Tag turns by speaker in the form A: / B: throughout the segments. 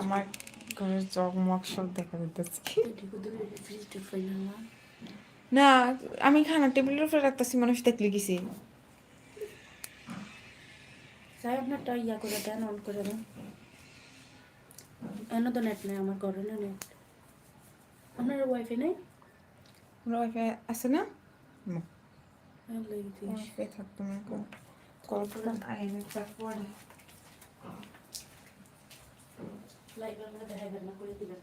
A: আমার ঘরের জগমগ সব দেখা যাচ্ছে না আমি খানা টেবিলের উপরে রাখতেছি মানুষ দেখলে গেছি।
B: আপনারটা ইয়া করে দেন অন করে দেন। এনে তো নেট নেই আমার ঘরে নেট আপনার ওয়াইফাই নেই?
A: ওয়াইফাই আছে না? থাকতো না কল করে
B: লাইভে আমরা দেখাইবেন করে দিবেন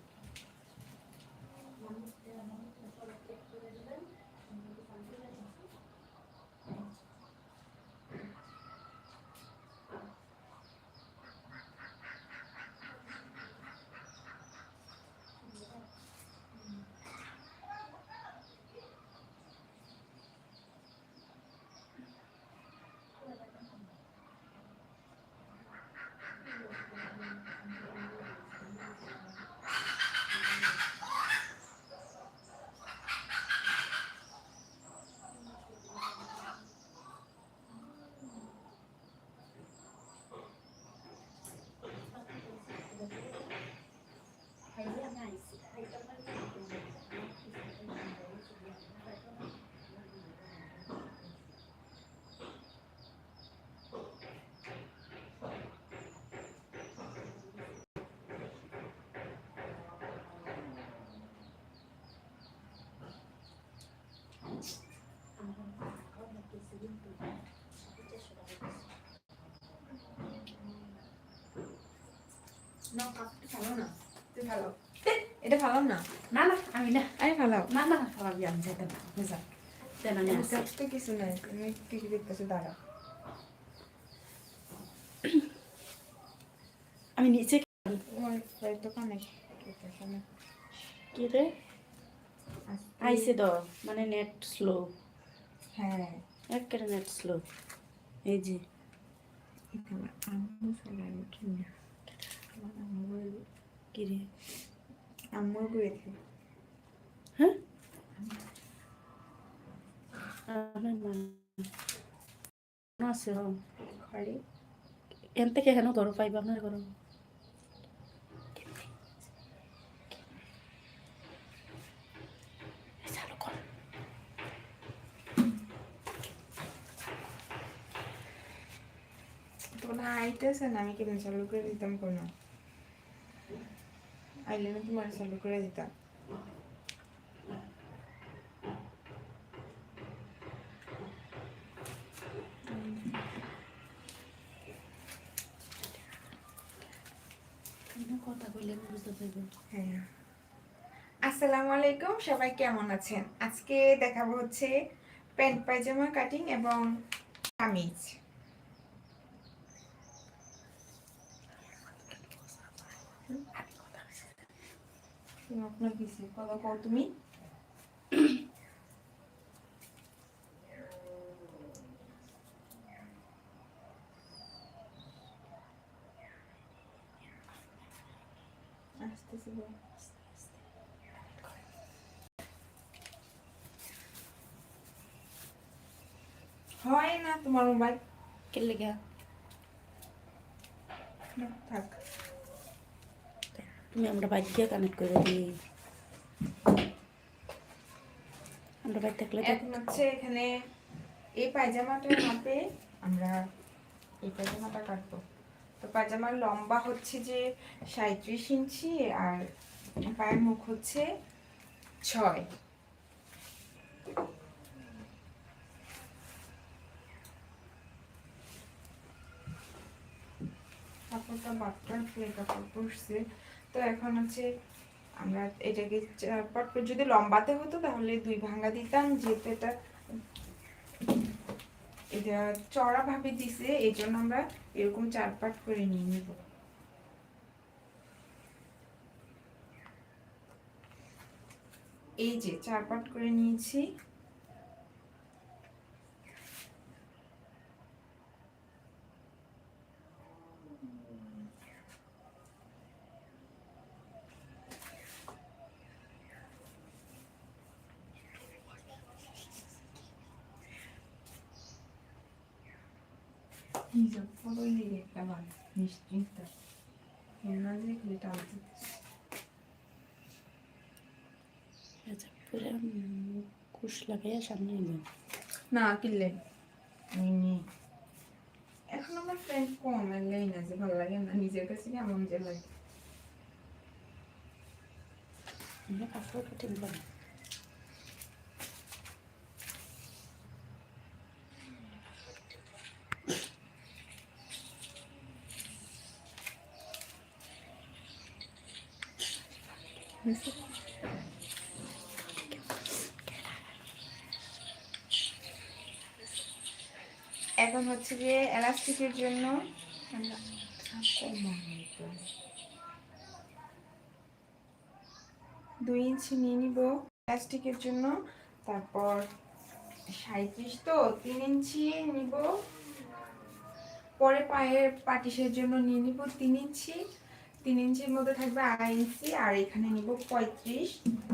A: না কাপড়টা ভালো না তুই ভালো এটা ভালো না
B: না না আমি না
A: আরে ভালো
B: না না ভাবি আমি যেতে আমি আসি।
A: তো কিছু নাই তুমি টিভি দেখতেছো দাঁড়া
B: আমি নিচে কি রে আইসে তো মানে নেট স্লো
A: হ্যাঁ
B: একেবারে নেট স্লো এই যে
A: এখানে আম্মু চালায় কি না আমার আম্মু
B: কি রে
A: আম্মু গেছে
B: হ্যাঁ আমার মা আছে
A: ঘরে
B: এন থেকে হেন ঘর পাইবা আপনার ঘর কর
A: আইতেছে না আমি কেমন চালু করে দিতাম কোনো আইলে না তোমার চালু করে দিতাম
B: কথা বুঝতে পারব
A: হ্যাঁ আসসালামু আলাইকুম সবাই কেমন আছেন? আজকে দেখাবো হচ্ছে প্যান্ট পায়জামা কাটিং এবং কামিজ। আপনার কিছু কথা কও তুমি। হয় না তোমার মোবাইল।
B: কে লেগে?
A: থাক।
B: তুমি আমরা বাইক দিয়ে কানেক্ট করে দিই। আমরা বাইক থাকলে
A: এখন হচ্ছে এখানে এই পায়জামাটার মাপে আমরা এই পায়জামাটা কাটবো। তো পায়জামার লম্বা হচ্ছে যে সাঁত্রিশ ইঞ্চি আর পায়ের মুখ হচ্ছে ছয়। কাপড়টা বাটটার ফুল কাপড় পরছে। তো এখন হচ্ছে আমরা এটাকে পাট যদি লম্বাতে হতো তাহলে দুই ভাঙা দিতাম, যেহেতু এটা এটা চড়া ভাবে দিছে এই জন্য আমরা এরকম চার পাট করে নিয়ে নিব। এই যে চার পাট করে নিয়েছি। নিশ্চিন্ত না যে খালি টানতে
B: আচ্ছা পুরো কুশ লাগাইয়া সামনে নেবেন
A: না কিনলে এখন আমার ফ্রেন্ড কম এলেই না যে ভালো লাগে না নিজের কাছে কেমন যে লাগে
B: কাপড় কাটিং করি
A: এখন হচ্ছে যে এলাস্টিকের জন্য দুই ইঞ্চি নিয়ে নিব এলাস্টিকের জন্য। তারপর সাঁত্রিশ তো, তিন ইঞ্চি নিব। পরে পায়ের পাটিসের জন্য নিয়ে নিব তিন ইঞ্চি। তিন ইঞ্চির মধ্যে থাকবে আড়াই ইঞ্চি, আর এখানে নিব পঁয়ত্রিশ।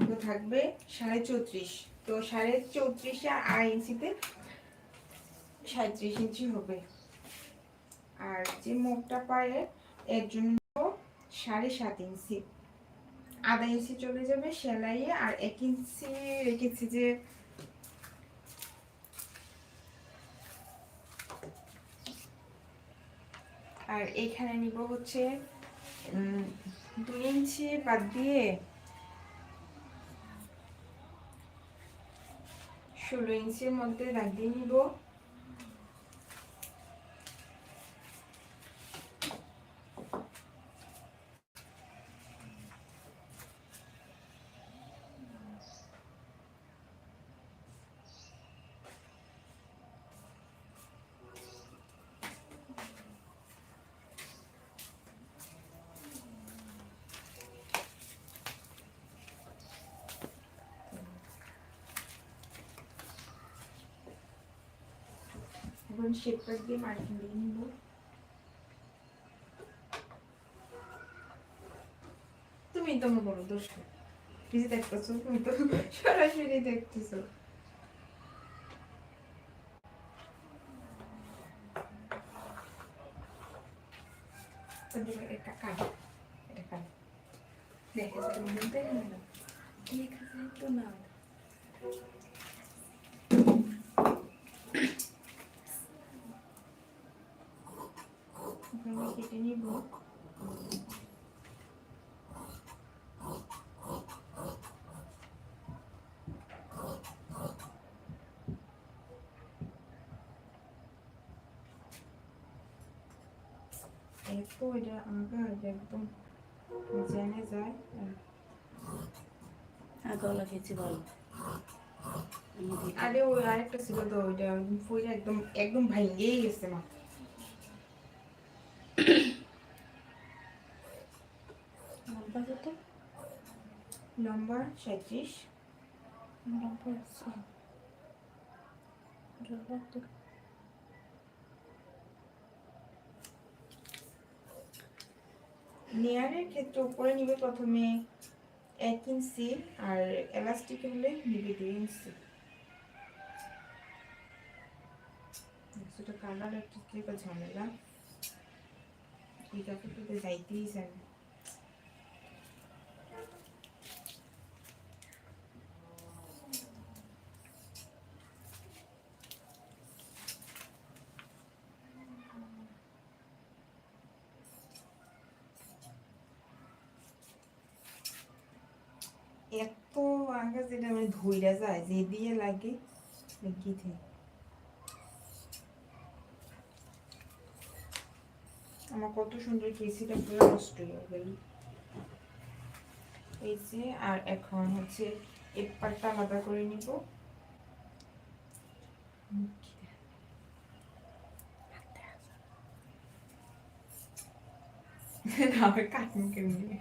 A: তো থাকবে সাড়ে চৌত্রিশ। তো সাড়ে চৌত্রিশে আর আড়াই ইঞ্চিতে সাঁত্রিশ ইঞ্চি হবে। আর যে মুখটা পায়ে এর জন্য সাড়ে সাত ইঞ্চি। আধা ইঞ্চি চলে যাবে সেলাইয়ে, আর এক ইঞ্চি রেখেছি যে আর এখানে নিব হচ্ছে দুই ইঞ্চি বাদ দিয়ে ষোলো ইঞ্চির মধ্যে দাগ দিয়ে নিব। এখন শেপার দিয়ে মার্কিং দিয়ে নিব তুমি তো বড় দোষ কিছু দেখতেছো, তুমি তো সরাসরি দেখতেছো এটা কাট এটা কাট দেখে তুমি বলতে না ঠিক আছে তো না এখানে কেটে নিব এত এটা আমাকে একদম জেনে যায় আর
B: আগেও লাগিয়েছি বলো
A: আরে ওই আরেকটা ছিল তো ওইটা ফুলটা একদম একদম ভাঙিয়েই গেছে মা
B: লম্বা কত
A: লম্বা সাঁত্রিশ
B: লম্বা লম্বা তো
A: লেয়ারের ক্ষেত্রে উপরে নিবে প্রথমে এক ইঞ্চি আর এলাস্টিক হলে নিবে দুই ইঞ্চি কালার একটা ঝামেলা এটাকে তো যাইতেই চায় না। এত আগে মানে যায় যে দিয়ে লাগে থাকে আমার কত সুন্দর কেসিটা পুরো নষ্ট হয়ে গেল। এই যে আর এখন হচ্ছে এক পাটটা আলাদা করে নিব। আমার কাটুনকে নিয়ে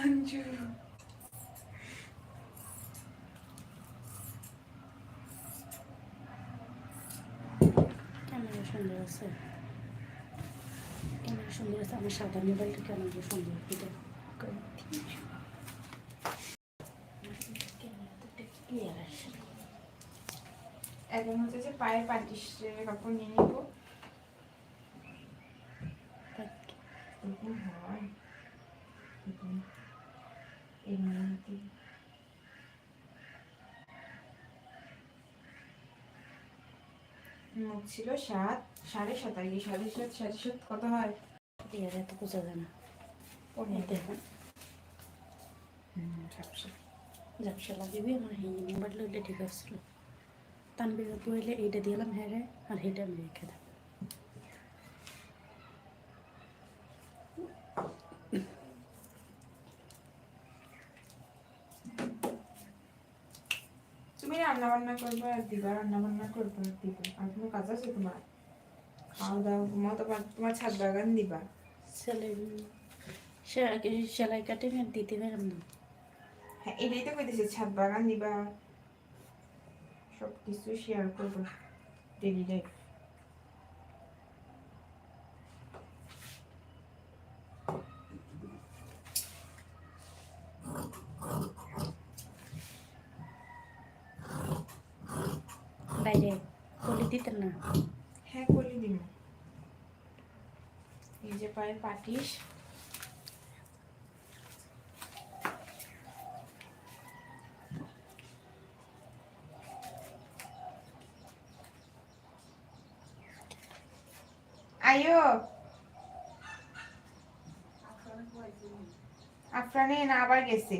A: আঞ্জু
B: ক্যামেরা সুন্দর আছে? ক্যামেরা সুন্দর আছে? আমার সাদা মোবাইলটা ক্যামেরা
A: হচ্ছে যে পায়ের পাটিসের কাপড় নিয়ে নিব। হয় মুখ ছিল সাত। সাড়ে সাত আর কি সাড়ে সাত সাড়ে সাত কত হয়?
B: এত যায় না। দেখুন।
A: ঝাপসা।
B: ঝাপসা লাগিবি আমার এই মোবাইল লইলে ঠিক আসছিল তানবির বইলে এইটা দিলাম হ্যাঁ আর এইটা আমি রেখে দেব।
A: তুমি রান্না বান্না করবে আর দিবা রান্না বান্না করবে আর দিবা। আর কোনো কাজ আছে তোমার? খাওয়া দাওয়া ঘুমাও তোমার তোমার ছাদ বাগান দিবা।
B: সেলাই সে- সেলাই কাটিং আর দিতে পারলাম না।
A: হ্যাঁ এটাই তো কইতেছে ছাদ বাগান দিবা। সব কিছু শেয়ার করব ডেলি লাইফ
B: বাইরে কলি দিতেন না
A: হ্যাঁ করলে দিন পায়ের পাটিস। আয়ো আফরানে না আবার গেছে।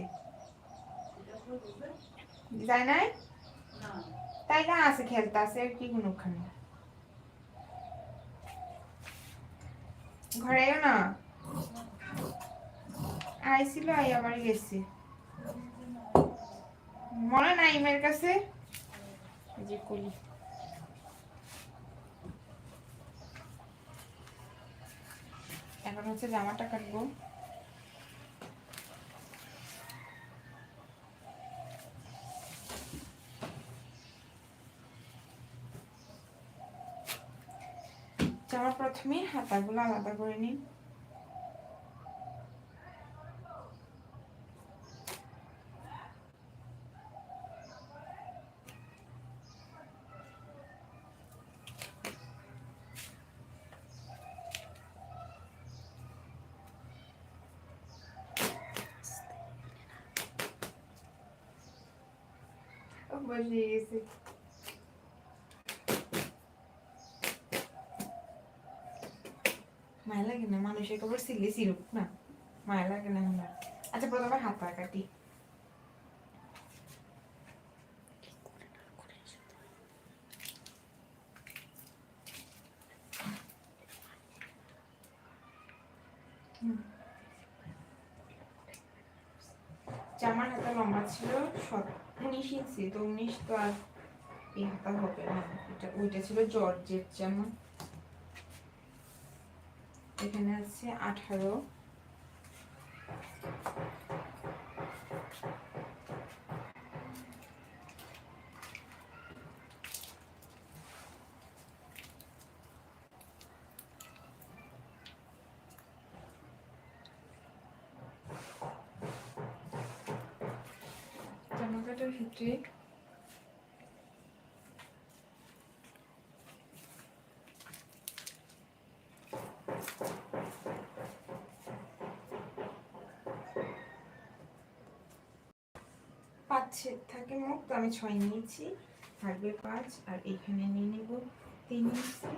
A: যায় নাই? তাই না আছে খেলতে আছে কি কোনোখানে? ঘরে আয়ো না? আইছিল আই আবার গেছে। মনে নাই ইমের কাছে? যে কলি। এখন হচ্ছে জামাটা কাটবো জামা প্রথমে হাতাগুলো আলাদা করে নিন বসে গেছে মায়া লাগে না, মানুষের খবর সিলে সিরুক না। মায়া লাগে না আচ্ছা প্রথমে হাত পা কাটি। জামার হাতা লম্বা ছিল উনিশ ইঞ্চি, তো উনিশ তো আর এই হাতা হবে না। ওইটা ছিল জর্জের জামা। এখানে আছে আঠারো। ক্ষেত্রে পাঁচ ছেদ থাকে মুখ তো আমি ছয় নিয়েছি থাকবে পাঁচ আর এখানে নিয়ে নেব তিন ইঞ্চি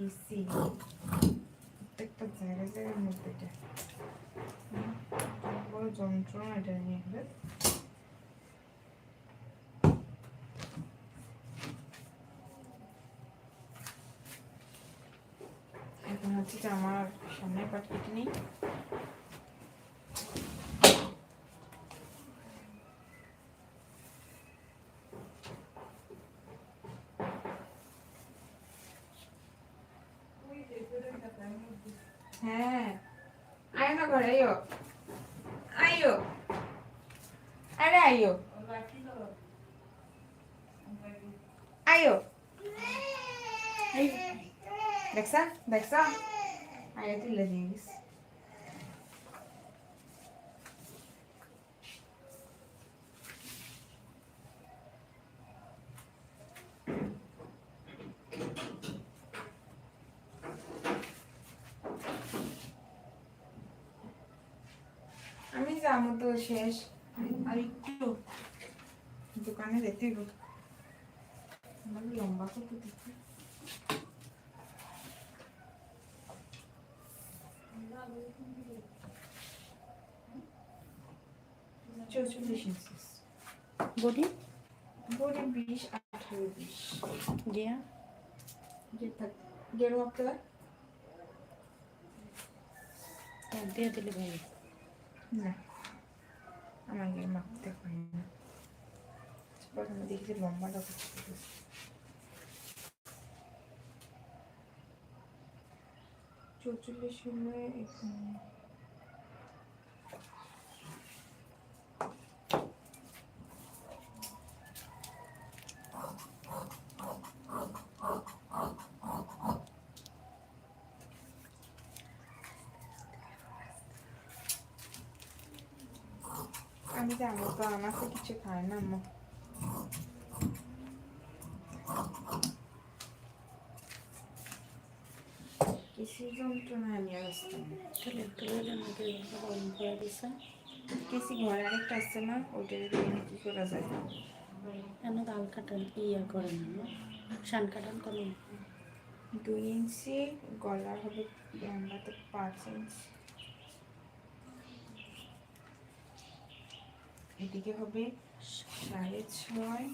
A: পিসি প্রত্যেকটা জায়গায় জায়গার মধ্যে এটা বড় যন্ত্রণা এটা নিয়ে হবে এখন হচ্ছে যে আমার সামনের পাট নিই। হ্যাঁ। আয় না ঘরে আইও আইও আরে আইও আইও দেখছা? দেখছা? আয়া তুলে দিয়ে গেছে আমি যাব তো শেষ। আর একটু। দোকানে যেতে হবে আমার লম্বা কত দিচ্ছে চৌচল্লিশ ইঞ্চিস
B: বডি?
A: বডি বিশ আঠারো বিশ।
B: দিয়া
A: গেরুয়া কালার।
B: হ্যাঁ, দিয়ে দিলে ভাই।
A: না। আমাকে মাপতে পারি না প্রথমে দেখি লম্বা লম্বা। চৌচল্লিশ সময় এখানে আমি জানো তো আমার তো কিছু খায় না আম্মু কিছু যন্ত্রণা আমি আসতাম
B: তাহলে একটু লইলে গরম করে দিছে
A: কিছু ঘরে আরেকটা আসছে না ওইটা দিয়ে কি করা যায়
B: কেন গাল কাটান ইয়া করেন না শান কাটান করেন
A: দুই ইঞ্চি গলা হবে লম্বা তো পাঁচ ইঞ্চি এদিকে হবে সাড়ে ছয়,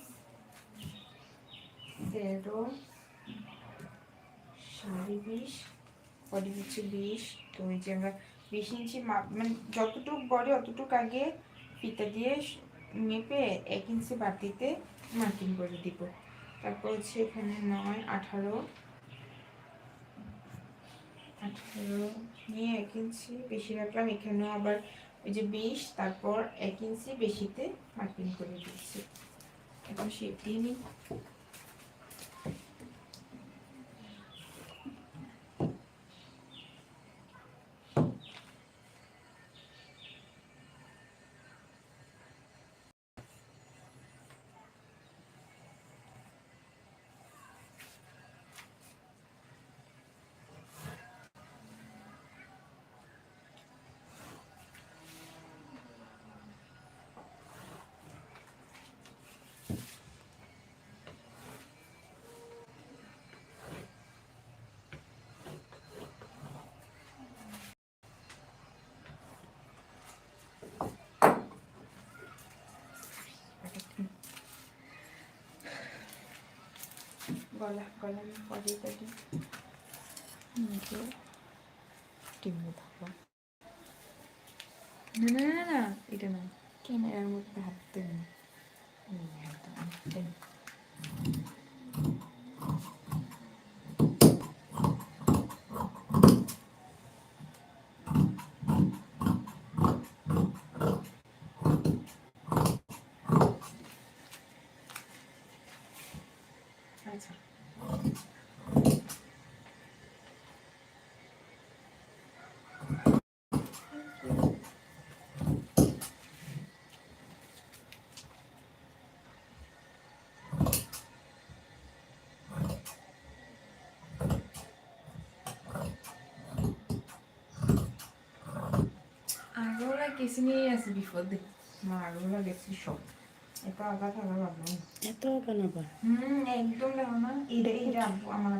A: তেরো, সাড়ে বিশ বডি হচ্ছে বিশ। তো ওই যে আমরা বিশ ইঞ্চি মানে যতটুকু বডি অতটুকু আগে ফিতা দিয়ে মেপে এক ইঞ্চি বাতিতে মার্কিং করে দিব। তারপর হচ্ছে এখানে নয়, আঠারো আঠারো নিয়ে এক ইঞ্চি বেশি রাখলাম। এখানেও আবার ওই যে বিশ তারপর এক ইঞ্চি বেশিতে মার্কিং করে দিচ্ছি। এখন দিয়ে নিই। গলা গলা পরে তাকে নিজে টিমে থাকো। না না না না এটা না এর মধ্যে হাত দেন দেন আচ্ছা আগোলা কিছু নিয়ে আছে বিপদে মা আগোলা গেছি সব এত আগা থাকা ভাবলাম
B: এত বানাবা
A: হুম একদম দেখো না এটা এটা আমার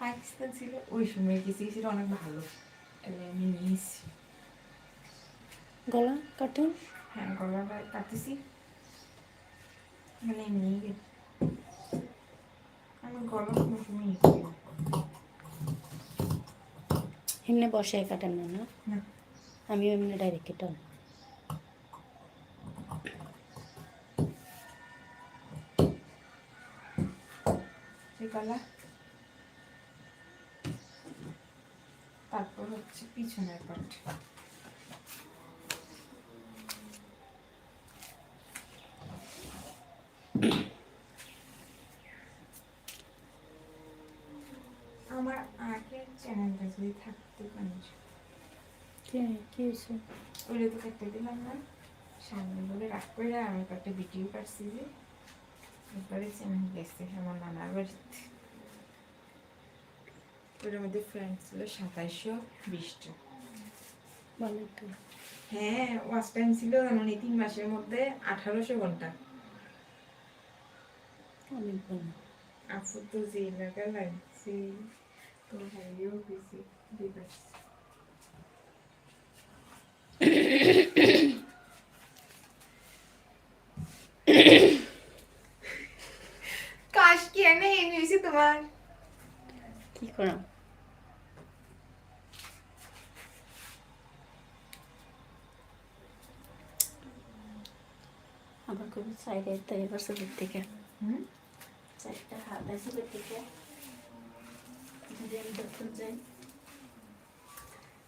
A: পাকিস্তান ছিল ওই সময় কিছু কিছু অনেক ভালো আমি নিয়েছি
B: গলা কাটুন
A: হ্যাঁ গলাটা কাটতেছি মানে এমনি আমি গলা কোনো সময়।
B: এমনি বসে কাটেন না না
A: না
B: আমিও এমনি ডাইরেক্ট
A: সেই তারপর হচ্ছে পিছনের পার্ট আমার আগের চ্যানেলটা যদি থাকতে পারে
B: কে কি হয়েছে?
A: ওইটা তো কাটতে দিলাম না সামনে বলে রাখ করে আমি ভিডিও কাটছি যে একবারে চ্যানেল গেছে আমার নানার বাড়িতে। ওটার মধ্যে ফ্রেন্ড ছিল সাতাইশশো বিশটা।
B: ভালো তো।
A: হ্যাঁ ওয়াচ টাইম ছিল মানে তিন মাসের মধ্যে আঠারোশো ঘণ্টা।
B: অনেক
A: আপু তো যে এলাকা লাগছে তো ভাইও কাশ কি এনে এনে হয়েছে তোমার?
B: কি করা? আমার খুব সাইডে তো এবার ছবির থেকে
A: হুম?
B: চারটা হাত আছে ছবির থেকে যদি আমি দক্ষিণ যাই।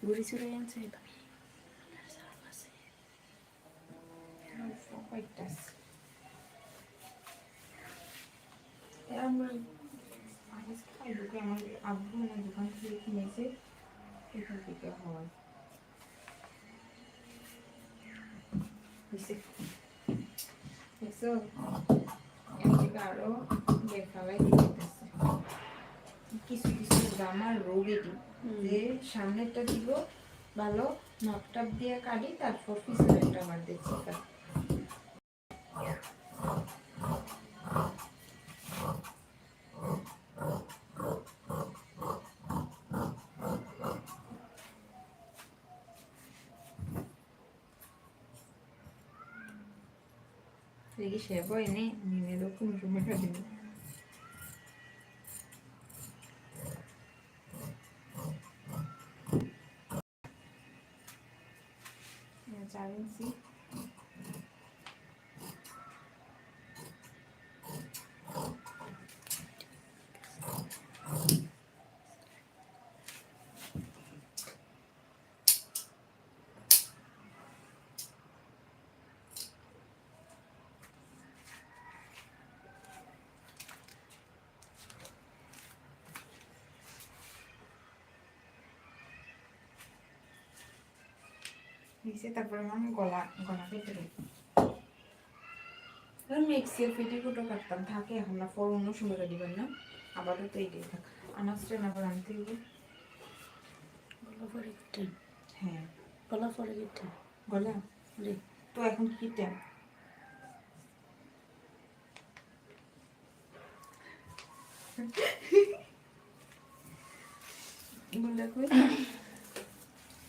B: ঘুরি চুরে আনছে ভাবি
A: কয়েকটা আছে। এ আমার দোকান থেকে কিনেছে এখান থেকে দেখছ আরও দিতেছে কিছু কিছু জামার রোগ এটি যে সামনেরটা দিব ভালো নকটাপ দিয়ে কাটি তারপর পিছনেরটা আমার দেখছি দেখি সে বই নে নিনে রকম সময়টা দিল চার ইঞ্চি নিচে তারপরে আমি গলা গলা কেটে দিই। মিক্সির পেটি কুটো কাটতাম থাকে এখন না পর অন্য সময় দিবেন না। আপাতত এইটাই থাক। আনাজটা না আবার আনতে হবে
B: গলা পরে
A: হ্যাঁ।
B: গলা পরে গিটে
A: গলা?
B: রে।
A: তো এখন কি টাইম বলে কই?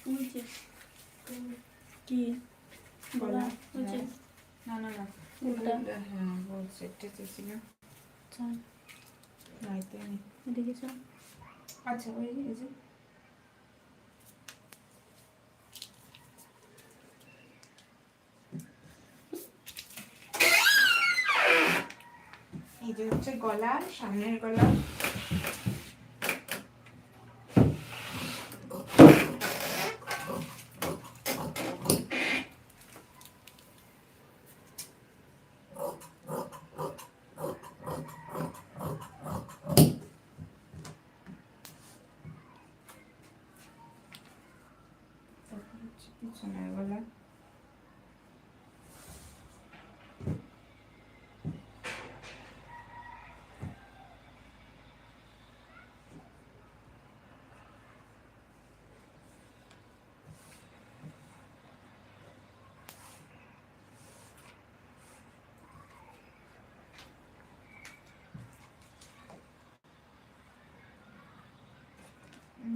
B: ওই যে কি? গলা ওই
A: না না না।
B: উল্টা।
A: হ্যাঁ বলছে
B: চান এদিকে চান
A: আচ্ছা ওই যে এই যে। এই যে হচ্ছে গলা সামনের গলা তারপর হচ্ছে পিছনের গলা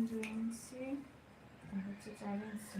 A: দুই ইঞ্চি আর হচ্ছে চার ইঞ্চি